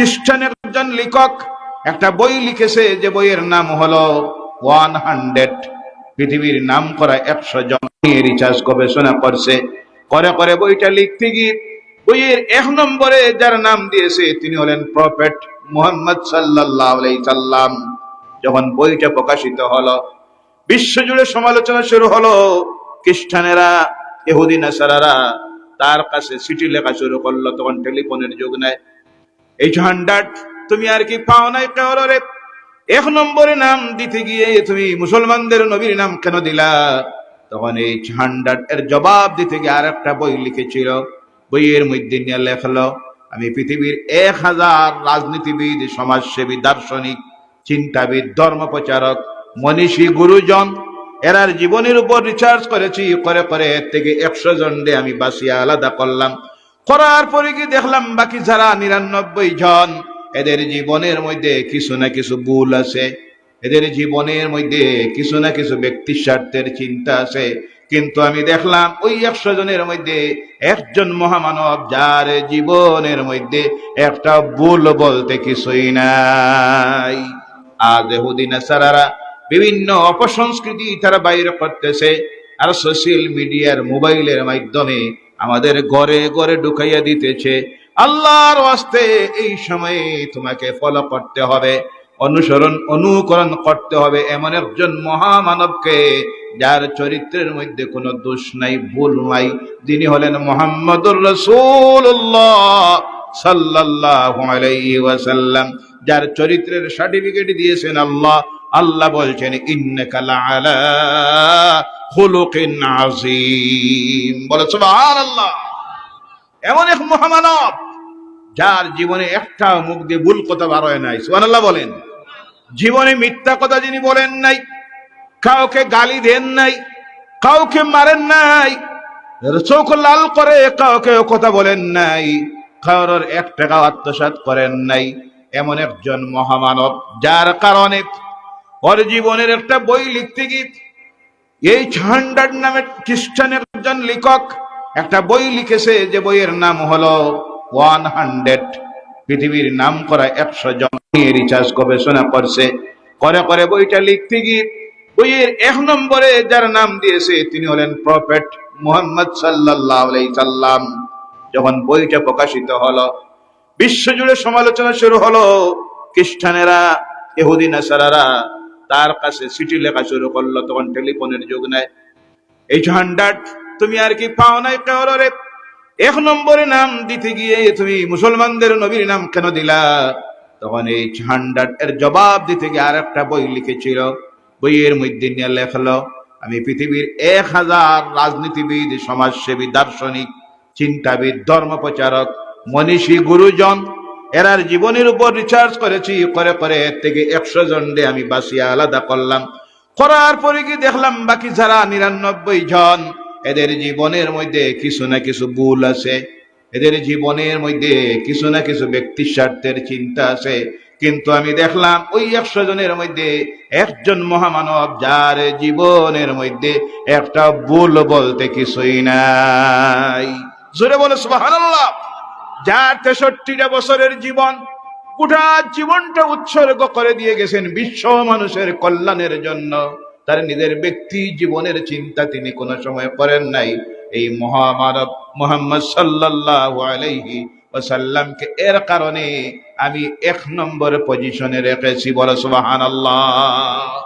খ্রিস্টান একজন লেখক একটা বই লিখেছে, যে বইয়ের নাম হলো ওয়ান হান্ড্রেড। পৃথিবীর নাম করা একশো জন নিয়ে গবেষণা করছে। করে করে বইটা লিখতে গিয়ে বইয়ের এক নম্বরে যার নাম দিয়েছে, তিনি হলেন প্রফেট মুহাম্মদ আলাইহি সাল্লাম। যখন বইটা প্রকাশিত হলো, বিশ্বজুড়ে সমালোচনা শুরু হলো, খ্রিস্টানেরা, ইহুদি সারারা তার কাছে চিঠি লেখা শুরু করল। তখন টেলিফোনের যুগ নাই। এই হান্ড্রেড তুমি আর কি পাও নাই কেওরে এক নম্বরে নাম দিতে গিয়ে তুমি মুসলমানদের নবীর নাম কেন দিলা? তখন এই হান্ড্রেড এর জবাব দিতে গিয়ে আর একটা বই লিখেছিল। বইয়ের মধ্যে নিয়ে লেখলো, আমি পৃথিবীর এক হাজার রাজনীতিবিদ, সমাজসেবী, দার্শনিক, চিন্তাবিদ ধর্ম প্রচারক মনীষী, গুরুজন এরার জীবনের উপর রিসার্চ করেছি, করে করে এর থেকে একশো জন রে আমি বাসিয়া আলাদা করলাম। করার পরে কি দেখলাম বাকি যারা নিরানব্বই জন, এদের জীবনের মধ্যে কিছু না কিছু ভুল আছে। এদের জীবনের মধ্যে কিছু না কিছু ব্যক্তি স্বার্থের চিন্তা আছে। কিন্তু আমি দেখলাম ওই একশো জনের মধ্যে একজন মহামানব যার জীবনের মধ্যে একটা ভুল বলতে কিছুই নাই। আজ এহুদিন সারারা বিভিন্ন অপসংস্কৃতি তারা বাইরে করতেছে। আর সোশ্যাল মিডিয়ার মোবাইলের মাধ্যমে আমাদের ঘরে ঘরে ঢুকাইয়া দিতেছে। আল্লাহর ওয়াস্তে এই সময়ে তোমাকে ফলো করতে হবে, অনুসরণ, অনুকরণ করতে হবে। এমন একজন মহামানবকে যার চরিত্রের মধ্যে কোনো দোষ নাই, ভুল নাই। তিনি হলেন মোহাম্মদুর রসুল্লাহ সাল্লাল্লাহু আলাইহি ওয়াসাল্লাম। যার চরিত্রের সার্টিফিকেট দিয়েছেন আল্লাহ। আল্লাহ বলছেন, ইন্নাকা লাআলা খুলুকিন আযীম। বলে এমন এক মহামানব, যার জীবনে একটা মুখ দিয়ে ভুল কথা বার হয় নাই। সুবহানাল্লাহ বলেন। জীবনে মিথ্যা কথা যিনি বলেন নাই, কাউকে গালি দেন নাই, কাউকে মারেন নাই, চোখ লাল করে কাউকে কথা বলেন নাই, কারোর এক টাকা আত্মসাত করেন নাই। এমন একজন মহামানব, যার কারণে ওর জীবনের একটা বই লিখতে গিয়ে এই হান্ড্রেড নামে খ্রিস্টান একজন লেখক একটা বই লিখেছে যে বইয়ের নাম হলো ওয়ান হান্ড্রেড। পৃথিবীর নাম করা একশো জন নিয়ে রিসার্চ গবেষণা করছে। করে করে বইটা লিখতে গিয়ে বইয়ের এক নম্বরে যার নাম দিয়েছে তিনি হলেন প্রফেট মুহাম্মদ আলাইহি সাল্লাম। যখন বইটা প্রকাশিত হলো, বিশ্বজুড়ে সমালোচনা শুরু হলো, খ্রিস্টানেরা, ইহুদি, নাসারারা তার কাছে চিঠি লেখা শুরু করল, তখন টেলিফোনের যুগ নাই। এই হান্ড্রেড তুমি আর কি পাও নাই কেওরে এক নম্বরে নাম দিতে গিয়ে তুমি মুসলমানদের নবীর নাম কেন দিলা? তখন এই হান্ড্রেড এর জবাব দিতে গিয়ে আর একটা বই লিখেছিল। বইয়ের মধ্যে নিয়ে লেখলো, আমি পৃথিবীর এক হাজার রাজনীতিবিদ, সমাজসেবী, দার্শনিক, চিন্তাবিদ ধর্ম প্রচারক মনীষী, গুরুজন এরার জীবনের উপর রিচার্জ করেছি, করে করে এর থেকে একশো জন রে আমি বাসিয়া আলাদা করলাম। করার পরে কি দেখলাম, বাকি যারা নিরানব্বই জন, এদের জীবনের মধ্যে কিছু না কিছু ভুল আছে। এদের জীবনের মধ্যে কিছু না কিছু ব্যক্তি স্বার্থের চিন্তা আছে। কিন্তু আমি দেখলাম, ওই একশো জনের মধ্যে একজন মহামানব, যার জীবনের মধ্যে একটা ভুল বলতে কিছুই নাই। জোরে বলে, সুবহানাল্লাহ! যার তেষট্টিটা বছরের জীবন গোটা জীবনটা উৎসর্গ করে দিয়ে গেছেন বিশ্ব মানুষের কল্যাণের জন্য। তার নিজের ব্যক্তি জীবনের চিন্তা তিনি কোনো সময় করেন নাই। এই মহামানব মোহাম্মদ সাল্লাল্লাহু আলাইহি ওয়াসাল্লামকে এর কারণে আমি এক নম্বর পজিশনে রেখেছি। বলে সুবহানাল্লাহ।